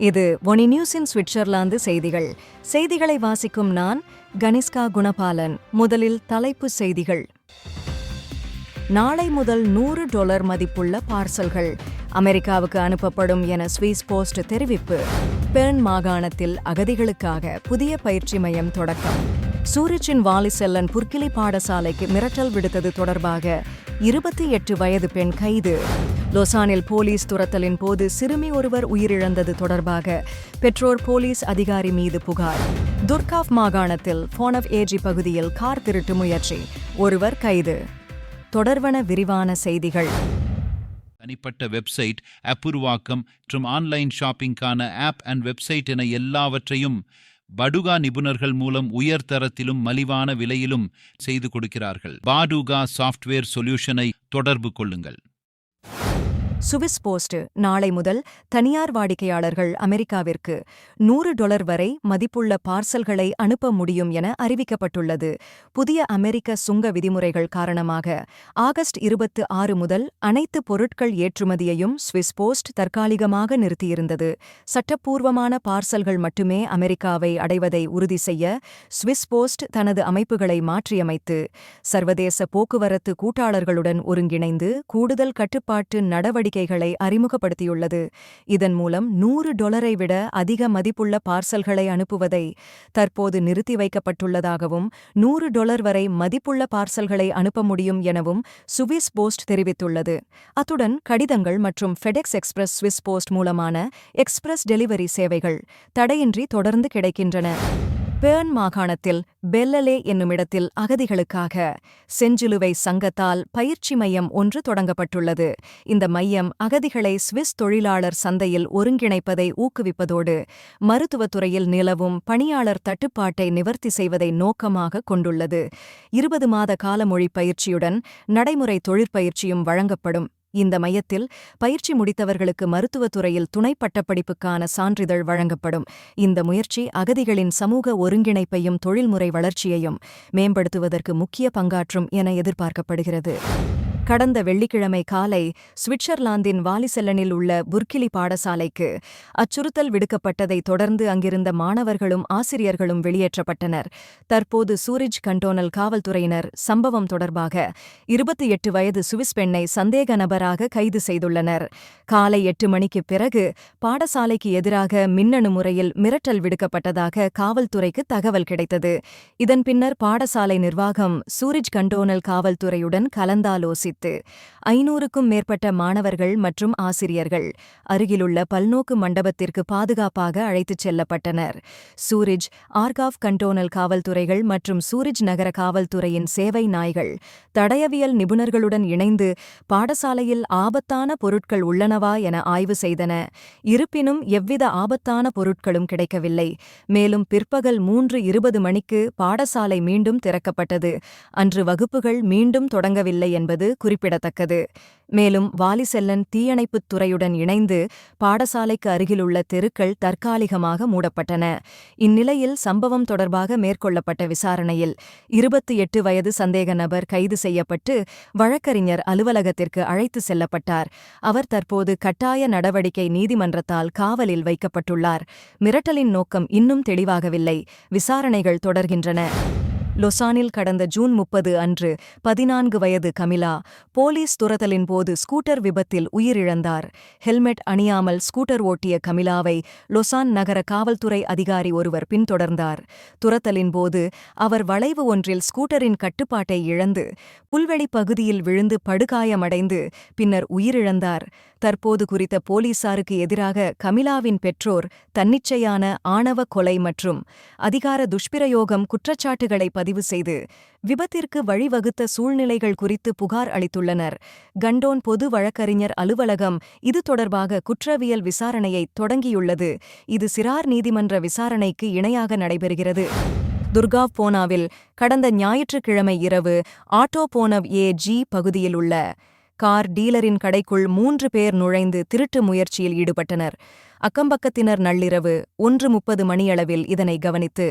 இது ஒனி நியூஸின் சுவிட்சர்லாந்து செய்திகள். செய்திகளை வாசிக்கும் நான் கனிஷ்கா குணபாலன். முதலில் தலைப்புச் செய்திகள். நாளை முதல் நூறு டாலர் மதிப்புள்ள பார்சல்கள். அமெரிக்காவுக்கு அனுப்பப்படும் என ஸ்வீஸ் போஸ்ட் தெரிவிப்பு. பெர்ன் மாகாணத்தில் அகதிகளுக்காக புதிய பயிற்சி மையம் தொடக்கம். சூரிச்சின் வாலிசெல்லன் புர்கிலி பாடசாலைக்கு மிரட்டல் விடுத்தது தொடர்பாக இருபத்தி எட்டு வயது பெண் கைது. லொசானில் போலீஸ் துரத்தலின் போது சிறுமி ஒருவர் உயிரிழந்தது தொடர்பாக பெற்றோர் போலீஸ் அதிகாரி மீது புகார். துர்காஃப் மாகாணத்தில் ஃபோனவ் ஏஜி பகுதியில் கார் திருட்டு முயற்சி. ஒருவர் கைது. தொடர்வன விரிவான செய்திகள். தனிப்பட்ட வெப்சைட் அப்புருவாக்கம் உருவாக்கம் மற்றும் ஆன்லைன் ஷாப்பிங்கான ஆப் அண்ட் வெப்சைட் என எல்லாவற்றையும் படுகா நிபுணர்கள் மூலம் உயர் தரத்திலும் மலிவான விலையிலும் செய்து கொடுக்கிறார்கள். பாடுகா சாஃப்ட்வேர் சொல்யூஷனை தொடர்பு கொள்ளுங்கள். சுவிஸ் போஸ்ட் நாளை முதல் தனியார் வாடிக்கையாளர்கள் அமெரிக்காவிற்கு நூறு டாலர் வரை மதிப்புள்ள பார்சல்களை அனுப்ப முடியும் என அறிவிக்கப்பட்டுள்ளது. புதிய அமெரிக்க சுங்க விதிமுறைகள் காரணமாக ஆகஸ்ட் இருபத்து ஆறு முதல் அனைத்து பொருட்கள் ஏற்றுமதியையும் சுவிஸ் போஸ்ட் தற்காலிகமாக நிறுத்தியிருந்தது. சட்டப்பூர்வமான பார்சல்கள் மட்டுமே அமெரிக்காவை அடைவதை உறுதி செய்ய சுவிஸ் போஸ்ட் தனது அமைப்புகளை மாற்றியமைத்து சர்வதேச போக்குவரத்து கூட்டாளர்களுடன் ஒருங்கிணைந்து கூடுதல் கட்டுப்பாட்டு நடவடிக்கை நடவடிக்கைகளை அறிமுகப்படுத்தியுள்ளது. இதன் மூலம் நூறு டொலரை விட அதிக மதிப்புள்ள பார்சல்களை அனுப்புவதை தற்போது நிறுத்தி வைக்கப்பட்டுள்ளதாகவும் நூறு டொலர் வரை மதிப்புள்ள பார்சல்களை அனுப்ப முடியும் எனவும் சுவிஸ் போஸ்ட் தெரிவித்துள்ளது. அத்துடன் கடிதங்கள் மற்றும் ஃபெடெக்ஸ் எக்ஸ்பிரஸ் சுவிஸ் போஸ்ட் மூலமான எக்ஸ்பிரஸ் டெலிவரி சேவைகள் தடையின்றி தொடர்ந்து கிடைக்கின்றன. பேர்ன் மாகாணத்தில் பெல்லலே என்னுமிடத்தில் அகதிகளுக்காக செஞ்சிலுவை சங்கத்தால் பயிற்சி மையம் ஒன்று தொடங்கப்பட்டுள்ளது. இந்த மையம் அகதிகளை சுவிஸ் தொழிலாளர் சந்தையில் ஒருங்கிணைப்பதை ஊக்குவிப்பதோடு மருத்துவத்துறையில் நிலவும் பணியாளர் தட்டுப்பாட்டை நிவர்த்தி செய்வதை நோக்கமாக கொண்டுள்ளது. இருபது மாத காலமொழி பயிற்சியுடன் நடைமுறை தொழிற்பயிற்சியும் வழங்கப்படும். இந்த மையத்தில் பயிற்சி முடித்தவர்களுக்கு மருத்துவத்துறையில் துணை பட்டப்படிப்புக்கான சான்றிதழ் வழங்கப்படும். இந்த முயற்சி அகதிகளின் சமூக ஒருங்கிணைப்பையும் தொழில்முறை வளர்ச்சியையும் மேம்படுத்துவதற்கு முக்கிய பங்காற்றும் என எதிர்பார்க்கப்படுகிறது. கடந்த வெள்ளிக்கிழமை காலை சுவிட்சர்லாந்தின் வாலிசெல்லனில் உள்ள புர்கிலி பாடசாலைக்கு அச்சுறுத்தல் விடுக்கப்பட்டதைத் தொடர்ந்து அங்கிருந்த மாணவர்களும் ஆசிரியர்களும் வெளியேற்றப்பட்டனர். தற்போது சூரிஜ் கண்டோனல் காவல்துறையினர் சம்பவம் தொடர்பாக இருபத்தி எட்டு வயது சுவிஸ் பெண்ணை சந்தேக நபராக கைது செய்துள்ளனர். காலை எட்டு மணிக்கு பிறகு பாடசாலைக்கு எதிராக மின்னணு முறையில் மிரட்டல் விடுக்கப்பட்டதாக காவல்துறைக்கு தகவல் கிடைத்தது. இதன் பின்னர் பாடசாலை நிர்வாகம் சூரிஜ் கண்டோனல் காவல்துறையுடன் கலந்தாலோசித்து ஐநூறுக்கும் மேற்பட்ட மாணவர்கள் மற்றும் ஆசிரியர்கள் அருகிலுள்ள பல்நோக்கு மண்டபத்திற்கு பாதுகாப்பாக அழைத்துச் செல்லப்பட்டனர். சூரிஜ் ஆர்காவ் கண்டோனல் காவல்துறைகள் மற்றும் சூரிஜ் நகர காவல்துறையின் சேவை நாய்கள் தடயவியல் நிபுணர்களுடன் இணைந்து பாடசாலையில் ஆபத்தான பொருட்கள் உள்ளனவா என ஆய்வு செய்தன. இருப்பினும் எவ்வித ஆபத்தான பொருட்களும் கிடைக்கவில்லை. மேலும் பிற்பகல் மூன்று இருபது மணிக்கு பாடசாலை மீண்டும் திறக்கப்பட்டது. அன்று வகுப்புகள் மீண்டும் தொடங்கவில்லை என்பது குறிப்பிடத்தக்கது. மேலும் வாலிசெல்லன் தீயணைப்புத் துறையுடன் இணைந்து பாடசாலைக்கு அருகிலுள்ள தெருக்கள் தற்காலிகமாக மூடப்பட்டன. இந்நிலையில் சம்பவம் தொடர்பாக மேற்கொள்ளப்பட்ட விசாரணையில் இருபத்தி எட்டு வயது சந்தேக நபர் கைது செய்யப்பட்டு வழக்கறிஞர் அலுவலகத்திற்கு அழைத்து செல்லப்பட்டார். அவர் தற்போது கட்டாய நடவடிக்கை நீதிமன்றத்தால் காவலில் வைக்கப்பட்டுள்ளார். மிரட்டலின் நோக்கம் இன்னும் தெளிவாகவில்லை. விசாரணைகள் தொடர்கின்றன. லொசானில் கடந்த ஜூன் முப்பது அன்று பதினான்கு வயது கமிலா போலீஸ் துரத்தலின் போது ஸ்கூட்டர் விபத்தில் உயிரிழந்தார். ஹெல்மெட் அணியாமல் ஸ்கூட்டர் ஓட்டிய கமிலாவை லொசான் நகர காவல்துறை அதிகாரி ஒருவர் பின்தொடர்ந்தார். துரத்தலின் போது அவர் வளைவு ஒன்றில் ஸ்கூட்டரின் கட்டுப்பாட்டை இழந்து புல்வெளி பகுதியில் விழுந்து படுகாயமடைந்து பின்னர் உயிரிழந்தார். தற்போது குறித்த போலீசாருக்கு எதிராக கமிலாவின் பெற்றோர் தன்னிச்சையான ஆணவ கொலை மற்றும் அதிகார துஷ்பிரயோகம் குற்றச்சாட்டுகளை பதிவு செய்து விபத்திற்கு வழிவகுத்த சூழ்நிலைகள் குறித்து புகார் அளித்துள்ளனர். கண்டோன் பொது வழக்கறிஞர் அலுவலகம் இது தொடர்பாக குற்றவியல் விசாரணையை தொடங்கியுள்ளது. இது சிறார் நீதிமன்ற விசாரணைக்கு இணையாக நடைபெறுகிறது. துர்காவ் போனாவில் கடந்த ஞாயிற்றுக்கிழமை இரவு ஆட்டோ போனவ் ஏ ஜி பகுதியில் உள்ள கார் டீலரின் கடைக்குள் மூன்று பேர் நுழைந்து திருட்டு முயற்சியில் ஈடுபட்டனர். அக்கம்பக்கத்தினர் நள்ளிரவு ஒன்று முப்பது மணியளவில் இதனை கவனித்து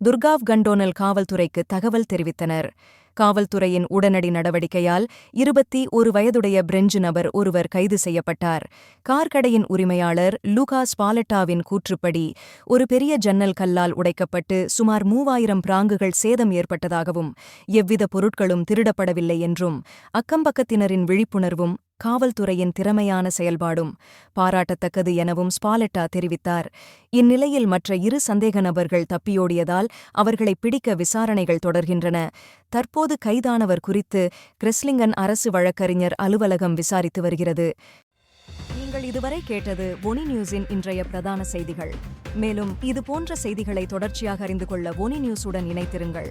துர்காவ் கண்டோனல் காவல்துறைக்கு தகவல் தெரிவித்தனர். காவல்துறையின் உடனடி நடவடிக்கையால் இருபத்தி ஒரு வயதுடைய பிரெஞ்சு நபர் ஒருவர் கைது செய்யப்பட்டார். கார்கடையின் உரிமையாளர் லூகாஸ் பாலட்டாவின் கூற்றுப்படி ஒரு பெரிய ஜன்னல் கல்லால் உடைக்கப்பட்டு சுமார் மூவாயிரம் பிராங்குகள் சேதம் ஏற்பட்டதாகவும் எவ்வித பொருட்களும் திருடப்படவில்லை என்றும் அக்கம்பக்கத்தினரின் விழிப்புணர்வும் காவல்துறையின் திறமையான செயல்பாடும் பாராட்டத்தக்கது எனவும் ஸ்பாலெட்டா தெரிவித்தார். இந்நிலையில் மற்ற இரு சந்தேக நபர்கள் தப்பியோடியதால் அவர்களை பிடிக்க விசாரணைகள் தொடர்கின்றன. தற்போது கைதானவர் குறித்து கிறிஸ்லிங்கன் அரசு வழக்கறிஞர் அலுவலகம் விசாரித்து வருகிறது. நீங்கள் இதுவரை கேட்டது ஒனி நியூஸின் இன்றைய பிரதான செய்திகள். மேலும் இதுபோன்ற செய்திகளை தொடர்ச்சியாக அறிந்து கொள்ள ஒனி நியூஸுடன் இணைத்திருங்கள்